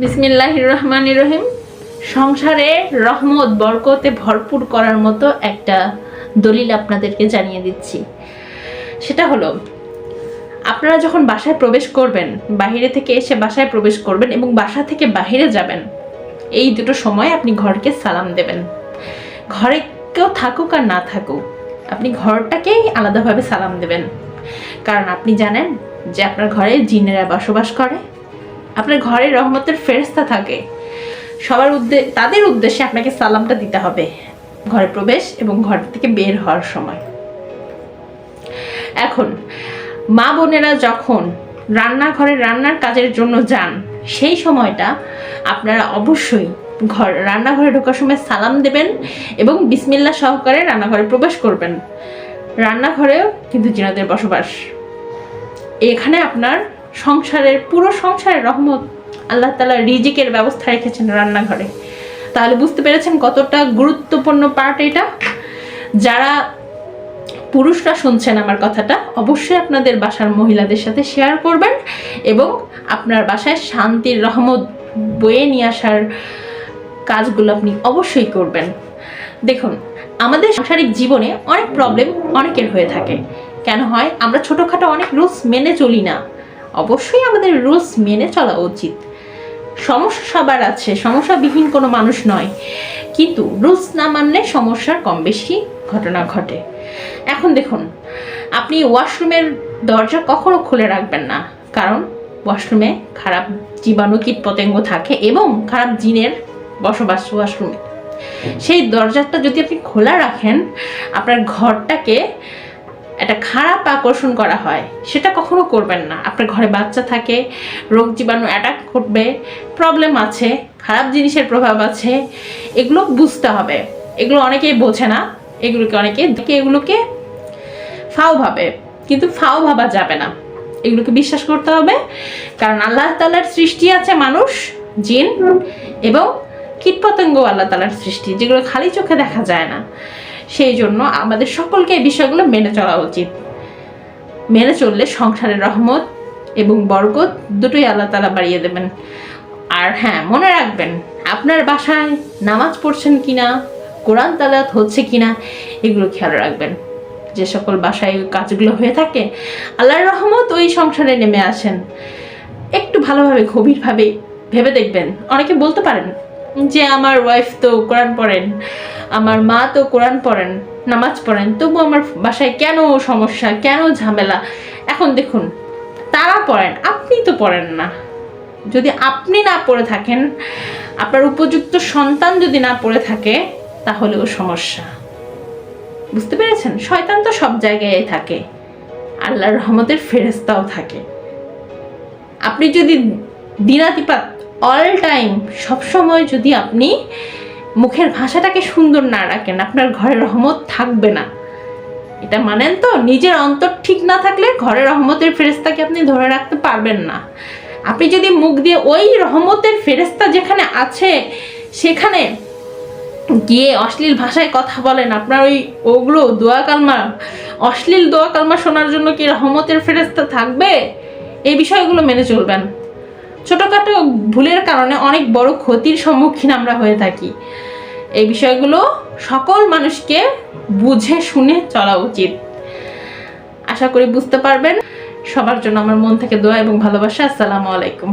বিসমিল্লাহ রহমান রহিম। সংসারে রহমত, বরকতে ভরপুর করার মতো একটা দলিল আপনাদেরকে জানিয়ে দিচ্ছি। সেটা হলো, আপনারা যখন বাসায় প্রবেশ করবেন বাইরে থেকে এসে বাসায় প্রবেশ করবেন এবং বাসা থেকে বাইরে যাবেন, এই দুটো সময় আপনি ঘরকে সালাম দেবেন। ঘরে কেউ থাকুক আর না থাকুক, আপনি ঘরটাকেই আলাদাভাবে সালাম দেবেন। কারণ আপনি জানেন যে আপনার ঘরে জিনেরা বসবাস করে আপনার ঘরে রহমতের ফেরস্তা থাকে। সবার উদ্দে, তাদের উদ্দেশ্যে আপনাকে সালামটা দিতে হবে। ঘরে প্রবেশ এবং ঘর থেকে বের হওয়ার সময়। এখন, মা বোনেরা যখন রান্নাঘরে রান্নার কাজের জন্য যান, সেই সময়টা আপনারা অবশ্যই ঘর, রান্নাঘরে ঢোকার সময় সালাম দেবেন এবং বিসমিল্লা সহকারে রান্নাঘরে প্রবেশ করবেন। রান্নাঘরেও কিন্তু জিনাদের বসবাস। এখানে আপনার সংসারের, পুরো সংসারের রহমত আল্লাহ তালা রিজিকের ব্যবস্থা রেখেছেন রান্নাঘরে। তাহলে বুঝতে পেরেছেন কতটা গুরুত্বপূর্ণ পার্ট এটা? যারা পুরুষরা শুনছেন আমার কথাটা, অবশ্যই আপনাদের বাসার মহিলাদের সাথে শেয়ার করবেন এবং আপনার বাসায় শান্তির রহমত বয়ে নিয়ে আসার কাজগুলো আপনি অবশ্যই করবেন। দেখুন, আমাদের সাংসারিক জীবনে অনেক প্রবলেম অনেকের হয়ে থাকে। কেন হয়? আমরা ছোটোখাটো অনেক রুলস মেনে চলি না। অবশ্যই আমাদের রুলস মেনে চলা উচিত। সমস্যা সবার আছে, সমস্যাবিহীন কোনো মানুষ নয়। কিন্তু রুলস না মানলে সমস্যার কম বেশি ঘটনা ঘটে। এখন দেখুন, আপনি ওয়াশরুমের দরজা কখনো খুলে রাখবেন না। কারণ ওয়াশরুমে খারাপ জীবাণু কীট পতঙ্গ থাকে এবং খারাপ জিনের বসবাস ওয়াশরুমে। সেই দরজাটা যদি আপনি খোলা রাখেন, আপনার ঘরটাকে একটা খারাপ আকর্ষণ করা হয়, সেটা কখনো করবেন না। আপনার ঘরে বাচ্চা থাকে, রোগ জীবাণু অ্যাটাক করবে প্রবলেম আছে, খারাপ জিনিসের প্রভাব আছে, এগুলো বুঝতে হবে। এগুলো অনেকেই বোঝে না, এগুলোকে অনেকে এগুলোকে ফাও ভাবে, কিন্তু ফাও ভাবা যাবে না। এগুলোকে বিশ্বাস করতে হবে, কারণ আল্লাহ তালার সৃষ্টি আছে মানুষ, জিন এবং কীটপতঙ্গ আল্লাহ তালার সৃষ্টি, যেগুলো খালি চোখে দেখা যায় না। সেই জন্য আমাদের সকলকে এই বিষয়গুলো মেনে চলা উচিত। মেনে চললে সংসারের রহমত এবং বরকত দুটোই আল্লাহ তালা বাড়িয়ে দেবেন। আর হ্যাঁ মনে রাখবেন, আপনার বাসায় নামাজ পড়ছেন কিনা, কোরআন তালাত হচ্ছে কিনা, এগুলো খেয়াল রাখবেন। যে সকল বাসায় কাজগুলো হয়ে থাকে, আল্লাহর রহমত ওই সংসারে নেমে আসেন। একটু ভালোভাবে, গভীরভাবে ভেবে দেখবেন। অনেকে বলতে পারেন যে, আমার ওয়াইফ তো কোরআন পড়েন। আমার মা তো কোরআন পড়েন, নামাজ পড়েন, তবু আমার বাসায় কেন সমস্যা, কেন ঝামেলা? এখন দেখুন, তারা পড়েন, আপনি তো পড়েন না। যদি আপনি না পড়ে থাকেন, আপনার উপযুক্ত সন্তান যদি না পড়ে থাকে তাহলেও সমস্যা। বুঝতে পেরেছেন? শয়তান তো সব জায়গায় থাকে, আল্লাহর রহমতের ফেরেস্তাও থাকে। আপনি যদি দিনাতিপাত অল টাইম সবসময় যদি আপনি মুখের ভাষাটাকে সুন্দর না রাখেন, আপনার ঘরে রহমত থাকবে না। এটা মানেন তো, নিজের অন্তর ঠিক না থাকলে ঘরে রহমতের ফেরেস্তাকে আপনি ধরে রাখতে পারবেন না। আপনি যদি মুখ দিয়ে ওই রহমতের ফেরেস্তা যেখানে আছে, সেখানে গিয়ে অশ্লীল ভাষায় কথা বলেন, আপনার ওই ওগুলো দোয়া কালমা, অশ্লীল দোয়া কালমা শোনার জন্য কি রহমতের ফেরেস্তা থাকবে? এই বিষয়গুলো মেনে চলবেন। ছোটোখাটো ভুলের কারণে অনেক বড় ক্ষতির সম্মুখীন আমরা হয়ে থাকি। এই বিষয়গুলো সকল মানুষকে বুঝে শুনে চলা উচিত। আশা করি বুঝতে পারবেন। সবার জন্য আমার মন থেকে দোয়া এবং ভালোবাসা। আসসালামু আলাইকুম।